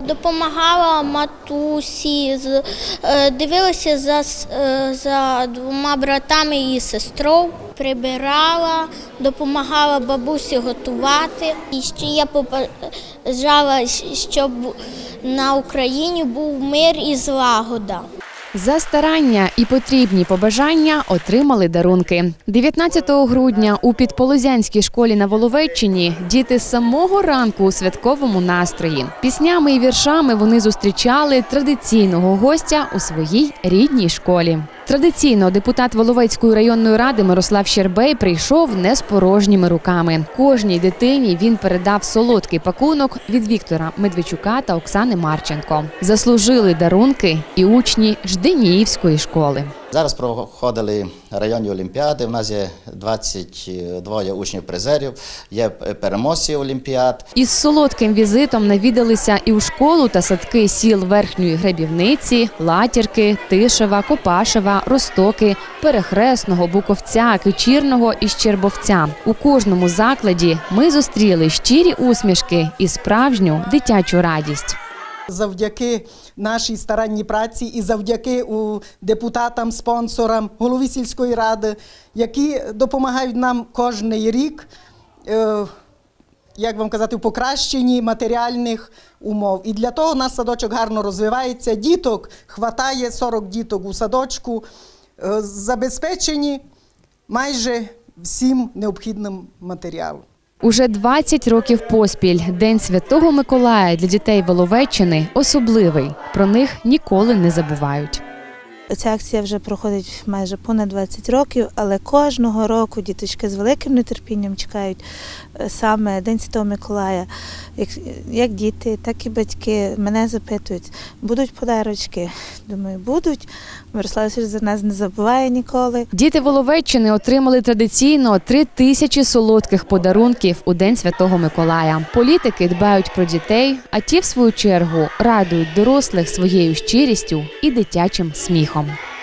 Допомагала матусі, е, дивилася за, е, за двома братами і сестрою, прибирала, допомагала бабусі готувати. І ще я побажала, щоб на Україні був мир і злагода. За старання і потрібні побажання отримали дарунки. 19 грудня у підполозянській школі на Воловеччині діти з самого ранку у святковому настрої. Піснями і віршами вони зустрічали традиційного гостя у своїй рідній школі. Традиційно депутат Воловецької районної ради Мирослав Щербей прийшов не з порожніми руками. Кожній дитині він передав солодкий пакунок від Віктора Медведчука та Оксани Марченко. Заслужили дарунки і учні Жденіївської школи. Зараз проходили районні олімпіади. У нас є 22 учнів призерів, є переможці олімпіад. Із солодким візитом навідалися і у школу та садки сіл Верхньої Гребівниці, Латірки, Тишева, Копашева, Ростоки, Перехресного, Буковця, Кичірного і Щербовця. У кожному закладі ми зустріли щирі усмішки і справжню дитячу радість. Завдяки нашій старанній праці і завдяки депутатам, спонсорам, голові сільської ради, які допомагають нам кожний рік, е, як вам казати, в покращенні матеріальних умов. І для того наш садочок гарно розвивається. Діток хватає 40 діток у садочку, е, забезпечені майже всім необхідним матеріалом. Уже 20 років поспіль День Святого Миколая для дітей Воловеччини особливий. Про них ніколи не забувають. Ця акція вже проходить майже понад 20 років, але кожного року діточки з великим нетерпінням чекають е, саме День Святого Миколая. Як, діти, так і батьки мене запитують, будуть подарочки. Думаю, будуть. Мирослав Васильович за нас не забуває ніколи. Діти Воловеччини отримали традиційно три тисячі солодких подарунків у День Святого Миколая. Політики дбають про дітей, а ті, в свою чергу, радують дорослих своєю щирістю і дитячим сміхом. không?